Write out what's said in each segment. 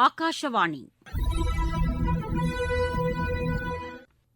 ஆகாஷவாணி.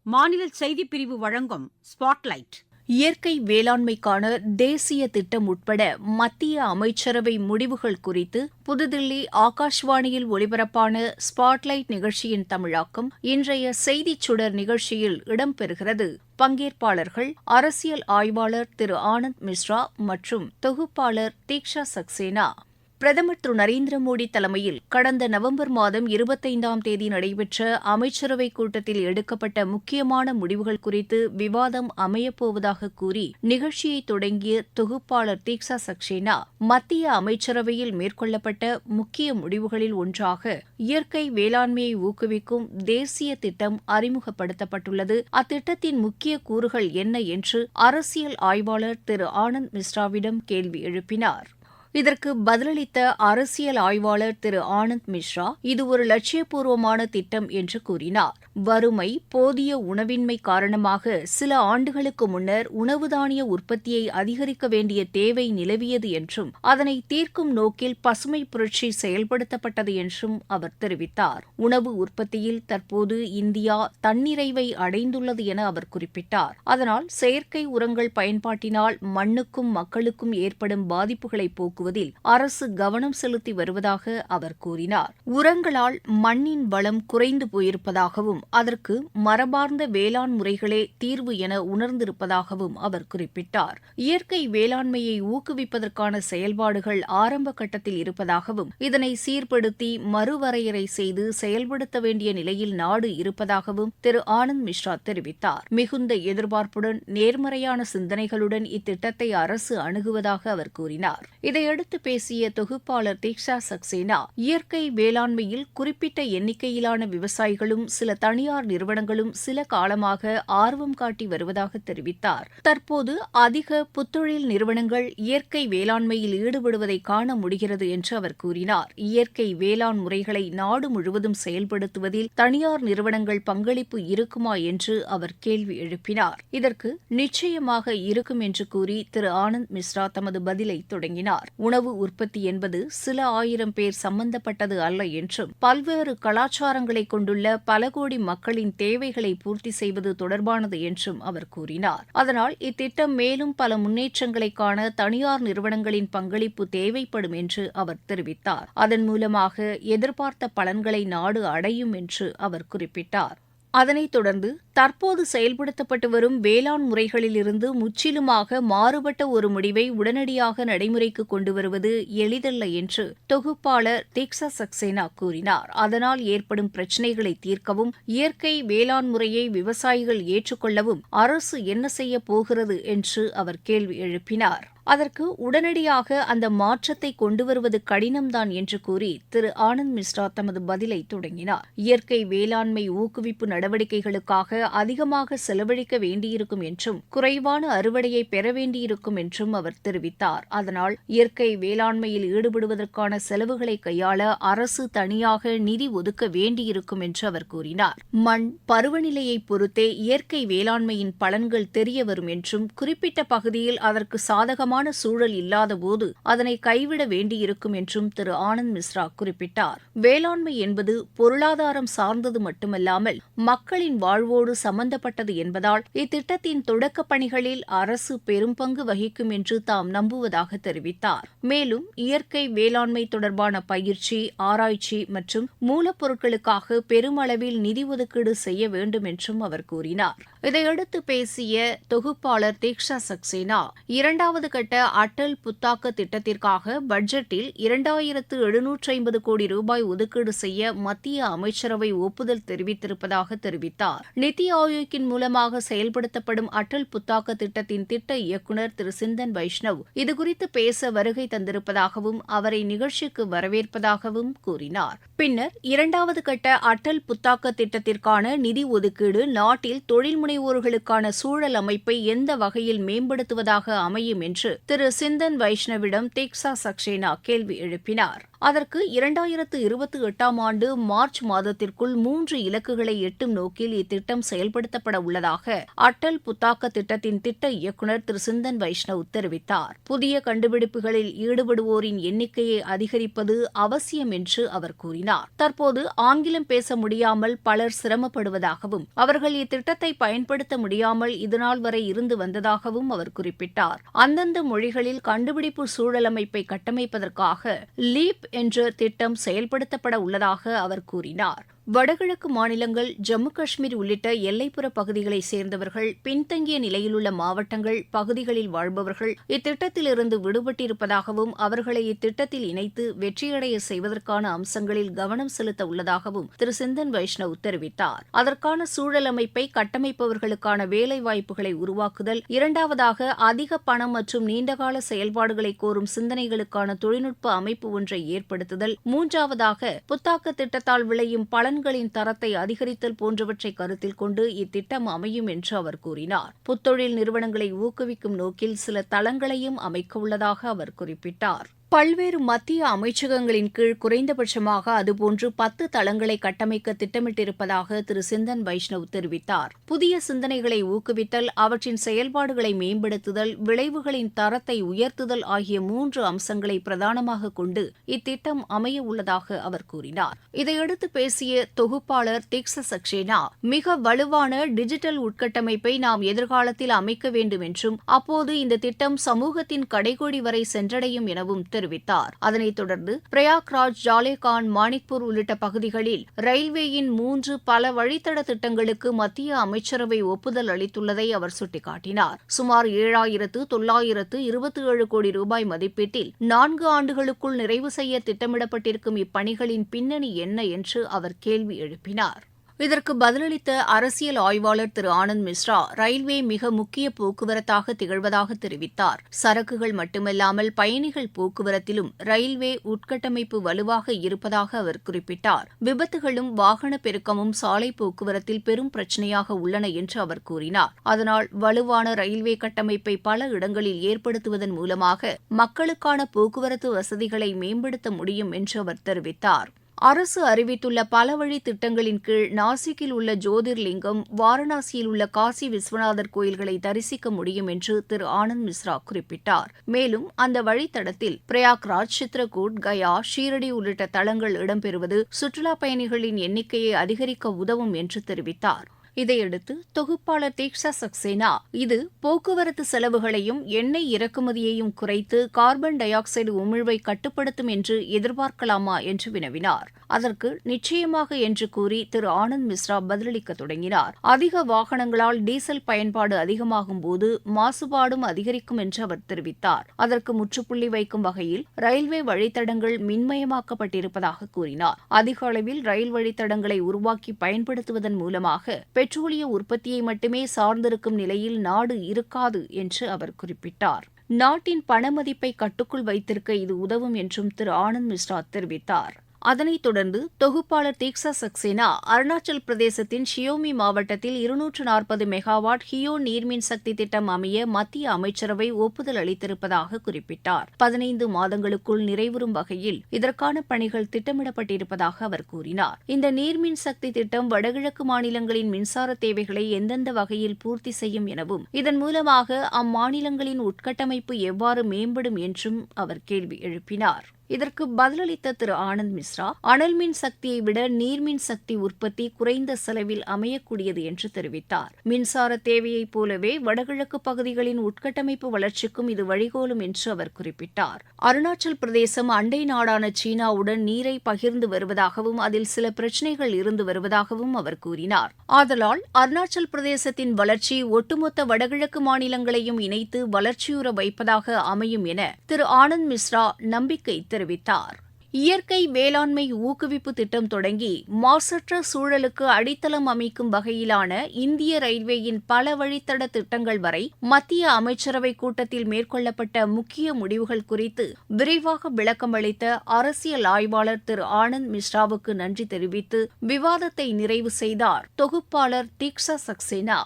மாநில செய்திப் பிரிவு வழங்கும் ஸ்பாட்லைட். இயற்கை வேளாண்மைக்கான தேசிய திட்டம் உட்பட மத்திய அமைச்சரவை முடிவுகள் குறித்து புதுதில்லி ஆகாஷ்வாணியில் ஒலிபரப்பான ஸ்பாட்லைட் நிகழ்ச்சியின் தமிழாக்கம் இன்றைய செய்திச் சுடர் நிகழ்ச்சியில் இடம்பெறுகிறது. பங்கேற்பாளர்கள் அரசியல் ஆய்வாளர் திரு ஆனந்த் மிஸ்ரா மற்றும் தொகுப்பாளர் தீக்ஷா சக்சேனா. பிரதமர் திரு நரேந்திர மோடி தலைமையில் கடந்த நவம்பர் மாதம் இருபத்தைந்தாம் தேதி நடைபெற்ற அமைச்சரவைக் கூட்டத்தில் எடுக்கப்பட்ட முக்கியமான முடிவுகள் குறித்து விவாதம் அமையப்போவதாக கூறி நிகழ்ச்சியை தொடங்கிய தொகுப்பாளர் தீக்ஷா சக்சேனா மத்திய அமைச்சரவையில் மேற்கொள்ளப்பட்ட முக்கிய முடிவுகளில் ஒன்றாக இயற்கை வேளாண்மையை ஊக்குவிக்கும் தேசிய திட்டம் அறிமுகப்படுத்தப்பட்டுள்ளது. அத்திட்டத்தின் முக்கிய கூறுகள் என்ன என்று அரசியல் ஆய்வாளர் திரு ஆனந்த் மிஸ்ராவிடம் கேள்வி எழுப்பினார். இதற்கு பதிலளித்த அரசியல் ஆய்வாளர் திரு ஆனந்த் மிஸ்ரா இது ஒரு லட்சியபூர்வமான திட்டம் என்று கூறினார். வறுமை போதிய உணவின்மை காரணமாக சில ஆண்டுகளுக்கு முன்னர் உணவு தானிய உற்பத்தியை அதிகரிக்க வேண்டிய தேவை நிலவியது என்றும் அதனை தீர்க்கும் நோக்கில் பசுமை புரட்சி செயல்படுத்தப்பட்டது என்றும் அவர் தெரிவித்தார். உணவு உற்பத்தியில் தற்போது இந்தியா தன்னிறைவை அடைந்துள்ளது என அவர் குறிப்பிட்டார். அதனால் செயற்கை உரங்கள் பயன்பாட்டினால் மண்ணுக்கும் மக்களுக்கும் ஏற்படும் பாதிப்புகளை போக்குவது உருவாக்குவதில் அரசு கவனம் செலுத்தி வருவதாக அவர் கூறினார். உரங்களால் மண்ணின் வளம் குறைந்து போயிருப்பதாகவும் அதற்கு மரபார்ந்த வேளாண் முறைகளே தீர்வு என உணர்ந்திருப்பதாகவும் அவர் குறிப்பிட்டார். இயற்கை வேளாண்மையை ஊக்குவிப்பதற்கான செயல்பாடுகள் ஆரம்ப கட்டத்தில் இருப்பதாகவும் இதனை சீர்படுத்தி மறுவரையறை செய்து செயல்படுத்த வேண்டிய நிலையில் நாடு இருப்பதாகவும் திரு. ஆனந்த் மிஸ்ரா தெரிவித்தார். மிகுந்த எதிர்பார்ப்புடன் நேர்மறையான சிந்தனைகளுடன் இத்திட்டத்தை அரசு அணுகுவதாக அவர் கூறினார். இதையடுத்து இதையடுத்து பேசிய தொகுப்பாளர் தீக்ஷா சக்சேனா இயற்கை வேளாண்மையில் குறிப்பிட்ட எண்ணிக்கையிலான விவசாயிகளும் சில தனியார் நிறுவனங்களும் சில காலமாக ஆர்வம் காட்டி வருவதாக தெரிவித்தார். தற்போது அதிக புத்தொழில் நிறுவனங்கள் இயற்கை வேளாண்மையில் ஈடுபடுவதை காண முடிகிறது என்று அவர் கூறினார். இயற்கை வேளாண் முறைகளை நாடு முழுவதும் செயல்படுத்துவதில் தனியார் நிறுவனங்கள் பங்களிப்பு இருக்குமா என்று அவர் கேள்வி எழுப்பினார். இதற்கு நிச்சயமாக இருக்கும் என்று கூறி திரு ஆனந்த் மிஸ்ரா தமது பதிலை தொடங்கினார். உணவு உற்பத்தி என்பது சில ஆயிரம் பேர் சம்பந்தப்பட்டது அல்ல என்றும் பல்வேறு கலாச்சாரங்களை கொண்டுள்ள பல கோடி மக்களின் தேவைகளை பூர்த்தி செய்வது தொடர்பானது என்றும் அவர் கூறினார். அதனால் இத்திட்டம் மேலும் பல முன்னேற்றங்களை காண தனியார் நிறுவனங்களின் பங்களிப்பு தேவைப்படும் என்று அவர் தெரிவித்தார். அதன் மூலமாக எதிர்பார்த்த பலன்களை நாடு அடையும் என்று அவர் குறிப்பிட்டார். அதனைத் தொடர்ந்து தற்போது செயல்படுத்தப்பட்டு வரும் வேளாண் முறைகளிலிருந்து முற்றிலுமாக மாறுபட்ட ஒரு முடிவை உடனடியாக நடைமுறைக்கு கொண்டு வருவது எளிதல்ல என்று தொகுப்பாளர் தீக்ஷா சக்சேனா கூறினார். அதனால் ஏற்படும் பிரச்சினைகளை தீர்க்கவும் இயற்கை வேளாண் முறையை விவசாயிகள் ஏற்றுக்கொள்ளவும் அரசு என்ன செய்ய போகிறது என்று அவர் கேள்வி எழுப்பினார். அதற்கு உடனடியாக அந்த மாற்றத்தை கொண்டு வருவது கடினம்தான் என்று கூறி திரு ஆனந்த் மிஸ்ரா தமது பதிலை தொடங்கினார். இயற்கை வேளாண்மை ஊக்குவிப்பு நடவடிக்கைகளுக்காக அதிகமாக செலவழிக்க வேண்டியிருக்கும் என்றும் குறைவான அறுவடையை பெற வேண்டியிருக்கும் என்றும் அவர் தெரிவித்தார். அதனால் இயற்கை வேளாண்மையில் ஈடுபடுவதற்கான செலவுகளை கையாள அரசு தனியாக நிதி ஒதுக்க வேண்டியிருக்கும் என்று அவர் கூறினார். மண் பருவநிலையை பொறுத்தே இயற்கை வேளாண்மையின் பலன்கள் தெரிய வரும் என்றும் குறிப்பிட்ட பகுதியில் அதற்கு சாதகமான சூழல் இல்லாதபோது அதனை கைவிட வேண்டியிருக்கும் என்றும் திரு ஆனந்த் மிஸ்ரா குறிப்பிட்டார். வேளாண்மை என்பது பொருளாதாரம் சார்ந்தது மட்டுமல்லாமல் மக்களின் வாழ்வோடு சம்பந்தப்பட்டது என்பதால் இத்திட்டத்தின் தொடக்கப் பணிகளில் அரசு பெரும் பங்கு வகிக்கும் என்று தாம் நம்புவதாக தெரிவித்தார். மேலும் இயற்கை வேளாண்மை தொடர்பான பயிற்சி ஆராய்ச்சி மற்றும் மூலப்பொருட்களுக்காக பெருமளவில் நிதி ஒதுக்கீடு செய்ய வேண்டும் என்றும் அவர் கூறினார். இதையடுத்து பேசிய தொகுப்பாளர் தீக்ஷா சக்சேனா இரண்டாவது கட்ட அட்டல் புத்தாக்க திட்டத்திற்காக பட்ஜெட்டில் இரண்டாயிரத்து எழுநூற்று ஐம்பது கோடி ரூபாய் ஒதுக்கீடு செய்ய மத்திய அமைச்சரவை ஒப்புதல் தெரிவித்திருப்பதாக தெரிவித்தார். நித்தி ஆயோக்கின் மூலமாக செயல்படுத்தப்படும் அட்டல் புத்தாக்க திட்டத்தின் திட்ட இயக்குநர் திரு சிந்தன் வைஷ்ணவ் இதுகுறித்து பேச வருகை தந்திருப்பதாகவும் அவரை நிகழ்ச்சிக்கு வரவேற்பதாகவும் கூறினார். பின்னர் இரண்டாவது கட்ட அட்டல் புத்தாக்க திட்டத்திற்கான நிதி ஒதுக்கீடு நாட்டில் தொழில் முனைவோர்களுக்கான சூழல் அமைப்பை எந்த வகையில் மேம்படுத்துவதாக அமையும் என்று திரு சிந்தன் வைஷ்ணவிடம் தீக்ஷா சக்சேனா கேள்வி எழுப்பினார். அதற்கு இரண்டாயிரத்து இருபத்தி எட்டாம் ஆண்டு மார்ச் மாதத்திற்குள் மூன்று இலக்குகளை எட்டும் நோக்கில் இத்திட்டம் செயல்படுத்தப்பட உள்ளதாக அட்டல் புத்தாக்க திட்டத்தின் திட்ட இயக்குநர் திரு சிந்தன் வைஷ்ணவ் தெரிவித்தார். புதிய கண்டுபிடிப்புகளில் ஈடுபடுவோரின் எண்ணிக்கையை அதிகரிப்பது அவசியம் என்று அவர் கூறினார். தற்போது ஆங்கிலம் பேச முடியாமல் பலர் சிரமப்படுவதாகவும் அவர்கள் இத்திட்டத்தை பயன்படுத்த முடியாமல் இதுநாள் வரை இருந்து வந்ததாகவும் அவர் குறிப்பிட்டார். அந்தந்த மொழிகளில் கண்டுபிடிப்பு சூழலமைப்பை கட்டமைப்பதற்காக லீப் என்ற திட்டம் செயல்படுத்தப்பட உள்ளதாக அவர் கூறினார். வடகிழக்கு மாநிலங்கள் ஜம்மு காஷ்மீர் உள்ளிட்ட எல்லைப்புற பகுதிகளைச் சேர்ந்தவர்கள் பின்தங்கிய நிலையிலுள்ள மாவட்டங்கள் பகுதிகளில் வாழ்பவர்கள் இத்திட்டத்திலிருந்து விடுபட்டிருப்பதாகவும் அவர்களை இத்திட்டத்தில் இணைத்து வெற்றியடைய செய்வதற்கான அம்சங்களில் கவனம் செலுத்த உள்ளதாகவும் திரு சிந்தன் வைஷ்ணவ் தெரிவித்தார். அதற்கான சூழல் அமைப்பை கட்டமைப்பவர்களுக்கான வேலைவாய்ப்புகளை உருவாக்குதல் இரண்டாவதாக அதிக பணம் மற்றும் நீண்டகால செயல்பாடுகளை கோரும் சிந்தனைகளுக்கான தொழில்நுட்ப அமைப்பு ஒன்றை ஏற்படுத்துதல் மூன்றாவதாக புத்தாக்க திட்டத்தால் விளையும் பலன் கடன்களின் தரத்தை அதிகரித்தல் போன்றவற்றை கருத்தில் கொண்டு இத்திட்டம் அமையும் என்று அவர் கூறினார். புத்தொழில் நிறுவனங்களை ஊக்குவிக்கும் நோக்கில் சில தளங்களையும் அமைக்க உள்ளதாக அவர் குறிப்பிட்டார். பல்வேறு மத்திய அமைச்சகங்களின் கீழ் குறைந்தபட்சமாக அதுபோன்று பத்து தளங்களை கட்டமைக்க திட்டமிட்டிருப்பதாக திரு சிந்தன் வைஷ்ணவ் தெரிவித்தார். புதிய சிந்தனைகளை ஊக்குவித்தல் அவற்றின் செயல்பாடுகளை மேம்படுத்துதல் விளைவுகளின் தரத்தை உயர்த்துதல் ஆகிய மூன்று அம்சங்களை பிரதானமாக கொண்டு இத்திட்டம் அமைய உள்ளதாக அவர் கூறினார். இதையடுத்து பேசிய தொகுப்பாளர் திக்ஸ சக்சேனா மிக வலுவான டிஜிட்டல் உட்கட்டமைப்பை நாம் எதிர்காலத்தில் அமைக்க வேண்டும் என்றும் அப்போது இந்த திட்டம் சமூகத்தின் கடைகோடி வரை சென்றடையும் எனவும் தெரிவித்தார். அதனைத் தொடர்ந்து பிரயாக்ராஜ் ஜாலேகான் மாணிக்பூர் உள்ளிட்ட பகுதிகளில் ரயில்வேயின் மூன்று பல வழித்தட திட்டங்களுக்கு மத்திய அமைச்சரவை ஒப்புதல் அளித்துள்ளதை அவர் சுட்டிக்காட்டினார். சுமார் ஏழாயிரத்து தொள்ளாயிரத்து இருபத்தி ஏழு கோடி ரூபாய் மதிப்பீட்டில் நான்கு ஆண்டுகளுக்குள் நிறைவு செய்ய திட்டமிடப்பட்டிருக்கும் இப்பணிகளின் பின்னணி என்ன என்று அவர் கேள்வி எழுப்பினார். இதற்கு பதிலளித்த அரசியல் ஆய்வாளர் திரு ஆனந்த் மிஸ்ரா ரயில்வே மிக முக்கிய போக்குவரத்தாக திகழ்வதாக தெரிவித்தார். சரக்குகள் மட்டுமல்லாமல் பயணிகள் போக்குவரத்திலும் ரயில்வே உட்கட்டமைப்பு வலுவாக இருப்பதாக அவர் குறிப்பிட்டார். விபத்துகளும் வாகன பெருக்கமும் சாலை போக்குவரத்தில் பெரும் பிரச்சினையாக உள்ளன என்று அவர் கூறினார். அதனால் வலுவான ரயில்வே கட்டமைப்பை பல இடங்களில் ஏற்படுத்துவதன் மூலமாக மக்களுக்கான போக்குவரத்து வசதிகளை மேம்படுத்த முடியும் என்று அவர் தெரிவித்தார். அரசு அறிவித்துள்ள பல வழி திட்டங்களின் கீழ் நாசிக்கில் உள்ள ஜோதிர்லிங்கம் வாரணாசியில் உள்ள காசி விஸ்வநாதர் கோயில்களை தரிசிக்க முடியும் என்று திரு ஆனந்த் மிஸ்ரா குறிப்பிட்டார். மேலும் அந்த வழித்தடத்தில் பிரயாக்ராஜ் சித்ரகூட் கயா ஷீரடி உள்ளிட்ட தளங்கள் இடம்பெறுவது சுற்றுலாப் பயணிகளின் எண்ணிக்கையை அதிகரிக்க உதவும் என்று தெரிவித்தார். இதையடுத்து தொகுப்பாளர் தீக்ஷா சக்சேனா இது போக்குவரத்து செலவுகளையும் எண்ணெய் இறக்குமதியையும் குறைத்து கார்பன் டை ஆக்சைடு உமிழ்வை கட்டுப்படுத்தும் என்று எதிர்பார்க்கலாமா என்று வினவினார். அதற்கு நிச்சயமாக என்று கூறி திரு ஆனந்த் மிஸ்ரா பதிலளிக்க தொடங்கினார். அதிக வாகனங்களால் டீசல் பயன்பாடு அதிகமாகும் போது மாசுபாடும் அதிகரிக்கும் என்று அவர் தெரிவித்தார். அதற்கு முற்றுப்புள்ளி வைக்கும் வகையில் ரயில்வே வழித்தடங்கள் மின்மயமாக்கப்பட்டிருப்பதாக கூறினார். அதிக அளவில் ரயில் வழித்தடங்களை உருவாக்கி பயன்படுத்துவதன் மூலமாக பெட்ரோலிய உற்பத்தியை மட்டுமே சார்ந்திருக்கும் நிலையில் நாடு இருக்காது என்று அவர் குறிப்பிட்டார். நாட்டின் பணமதிப்பை கட்டுக்குள் வைத்திருக்க இது உதவும் என்றும் திரு ஆனந்த் மிஸ்ரா தெரிவித்தார். அதனைத் தொடர்ந்து தொகுப்பாளர் தீக்ஷா சக்சேனா அருணாச்சல் பிரதேசத்தின் ஷியோமி மாவட்டத்தில் இருநூற்று நாற்பது மெகாவாட் ஹியோ நீர்மின் சக்தி திட்டம் அமைய மத்திய அமைச்சரவை ஒப்புதல் அளித்திருப்பதாக குறிப்பிட்டார். பதினைந்து மாதங்களுக்குள் நிறைவுறும் வகையில் இதற்கான பணிகள் திட்டமிடப்பட்டிருப்பதாக அவர் கூறினார். இந்த நீர்மின் சக்தி திட்டம் வடகிழக்கு மாநிலங்களின் மின்சார தேவைகளை எந்தெந்த வகையில் பூர்த்தி செய்யும் எனவும் இதன் மூலமாக அம்மாநிலங்களின் உட்கட்டமைப்பு எவ்வாறு மேம்படும் என்றும் அவர் கேள்வி எழுப்பினார். இதற்கு பதிலளித்த திரு ஆனந்த் மிஸ்ரா அனல் மின் சக்தியை விட நீர்மின் சக்தி உற்பத்தி குறைந்த செலவில் அமையக்கூடியது என்று தெரிவித்தார். மின்சார தேவையைப் போலவே வடகிழக்கு பகுதிகளின் உட்கட்டமைப்பு வளர்ச்சிக்கும் இது வழிகோலும் என்று அவர் குறிப்பிட்டார். அருணாச்சல் பிரதேசம் அண்டை நாடான சீனாவுடன் நீரை பகிர்ந்து வருவதாகவும் அதில் சில பிரச்சினைகள் இருந்து வருவதாகவும் அவர் கூறினார். ஆதலால் அருணாச்சல் பிரதேசத்தின் வளர்ச்சி ஒட்டுமொத்த வடகிழக்கு மாநிலங்களையும் இணைத்து வளர்ச்சியுற வைப்பதாக அமையும் என திரு ஆனந்த் மிஸ்ரா நம்பிக்கை தெரிவித்தார். இயற்கை வேளாண்மை ஊக்குவிப்பு திட்டம் தொடங்கி மாசற்ற சூழலுக்கு அடித்தளம் அமைக்கும் வகையிலான இந்திய ரயில்வேயின் பல வழித்தட திட்டங்கள் வரை மத்திய அமைச்சரவை கூட்டத்தில் மேற்கொள்ளப்பட்ட முக்கிய முடிவுகள் குறித்து விரிவாக விளக்கம் அளித்த அரசியல் ஆய்வாளர் திரு ஆனந்த் மிஸ்ராவுக்கு நன்றி தெரிவித்து விவாதத்தை நிறைவு செய்தார் தொகுப்பாளர் தீக்ஷா சக்சேனா.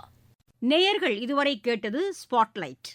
நேயர்கள் இதுவரை கேட்டது ஸ்பாட்லைட்.